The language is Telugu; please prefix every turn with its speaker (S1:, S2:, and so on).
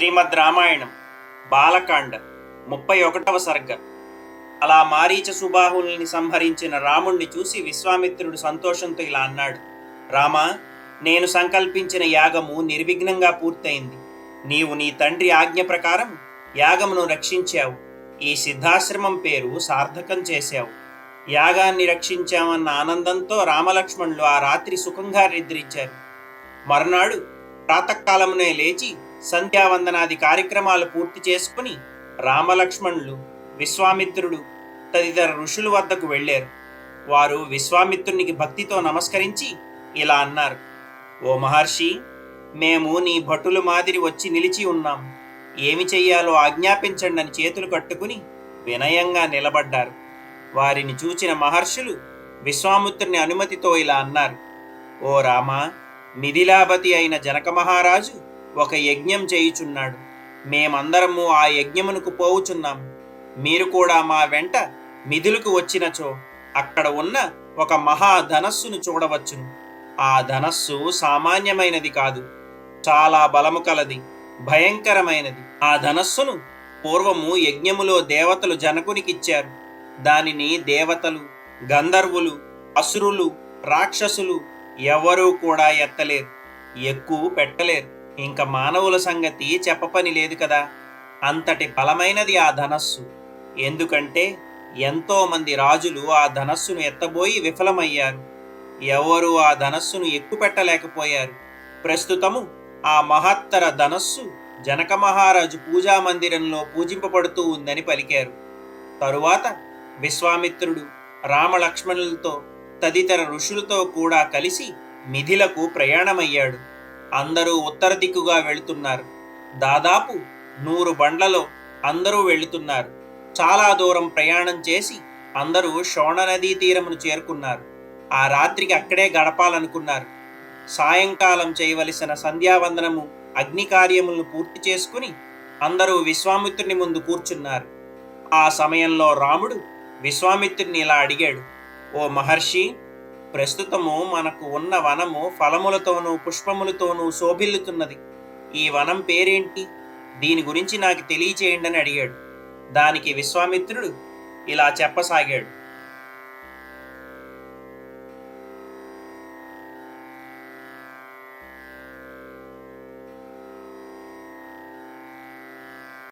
S1: శ్రీమద్ రామాయణం బాలకాండ ముప్పై ఒకటవ సర్గ. అలా మారీచ సుబాహుల్ని సంహరించిన రాముణ్ణి చూసి విశ్వామిత్రుడు సంతోషంతో ఇలా అన్నాడు రామా నేను సంకల్పించిన యాగము నిర్విఘ్నంగా పూర్తయింది. నీవు నీ తండ్రి ఆజ్ఞ ప్రకారం యాగమును రక్షించావు. ఈ సిద్ధాశ్రమం పేరు సార్థకం చేశావు. యాగాన్ని రక్షించామన్న ఆనందంతో రామలక్ష్మణులు ఆ రాత్రి సుఖంగా నిద్రించారు. మరునాడు ప్రాతకాలమునే లేచి సంధ్యావందనాది కార్యక్రమాలు పూర్తి చేసుకుని రామలక్ష్మణులు విశ్వామిత్రుడు తదితర ఋషుల వద్దకు వెళ్ళారు. వారు విశ్వామిత్రునికి భక్తితో నమస్కరించి ఇలా అన్నారు ఓ మహర్షి మేము నీ భటులు మాదిరి వచ్చి నిలిచి ఉన్నాం. ఏమి చెయ్యాలో ఆజ్ఞాపించండి అని చేతులు కట్టుకుని వినయంగా నిలబడ్డారు. వారిని చూచిన మహర్షులు విశ్వామిత్రుని అనుమతితో ఇలా అన్నారు ఓ రామా మిథిలాపతి అయిన జనక మహారాజు ఒక యజ్ఞం చేయుచున్నాడు. మేమందరము ఆ యజ్ఞమునకు పోవుచున్నాము మీరు కూడా మా వెంట మిథులకు వచ్చినచో అక్కడ ఉన్న ఒక మహా ధనస్సును చూడవచ్చును. ఆ ధనస్సు సామాన్యమైనది కాదు చాలా బలము కలది భయంకరమైనది. ఆ ధనస్సును పూర్వము యజ్ఞములో దేవతలు జనకునికిచ్చారు. దానిని దేవతలు గంధర్వులు అసురులు రాక్షసులు ఎవరూ కూడా ఎత్తలేరు ఎక్కువ పెట్టలేరు. ఇంక మానవుల సంగతి చెప్పపని లేదు కదా. అంతటి బలమైనది ఆ ధనస్సు. ఎందుకంటే ఎంతోమంది రాజులు ఆ ధనస్సును ఎత్తబోయి విఫలమయ్యారు. ఎవరు ఆ ధనస్సును ఎక్కుపెట్టలేకపోయారు. ప్రస్తుతము ఆ మహత్తర ధనస్సు జనక మహారాజు పూజా మందిరంలో పూజింపబడుతూ ఉందని పలికారు. తరువాత విశ్వామిత్రుడు రామలక్ష్మణులతో తదితర ఋషులతో కూడా కలిసి మిథిలకు ప్రయాణమయ్యాడు. అందరూ ఉత్తర దిక్కుగా వెళుతున్నారు. దాదాపు నూరు బండ్లలో అందరూ వెళుతున్నారు. చాలా దూరం ప్రయాణం చేసి అందరూ శోణ నదీ తీరమును చేరుకున్నారు. ఆ రాత్రికి అక్కడే గడపాలనుకున్నారు. సాయంకాలం చేయవలసిన సంధ్యావందనము అగ్ని కార్యములను పూర్తి చేసుకుని అందరూ విశ్వామిత్రుని ముందు కూర్చున్నారు. ఆ సమయంలో రాముడు విశ్వామిత్రుని ఇలా అడిగాడు ఓ మహర్షి ప్రస్తుతము మనకు ఉన్న వనము ఫలములతోనూ పుష్పములతోనూ శోభిల్లుతున్నది. ఈ వనం పేరేంటి? దీని గురించి నాకు తెలియచేయండి అని అడిగాడు. దానికి విశ్వామిత్రుడు ఇలా చెప్పసాగాడు.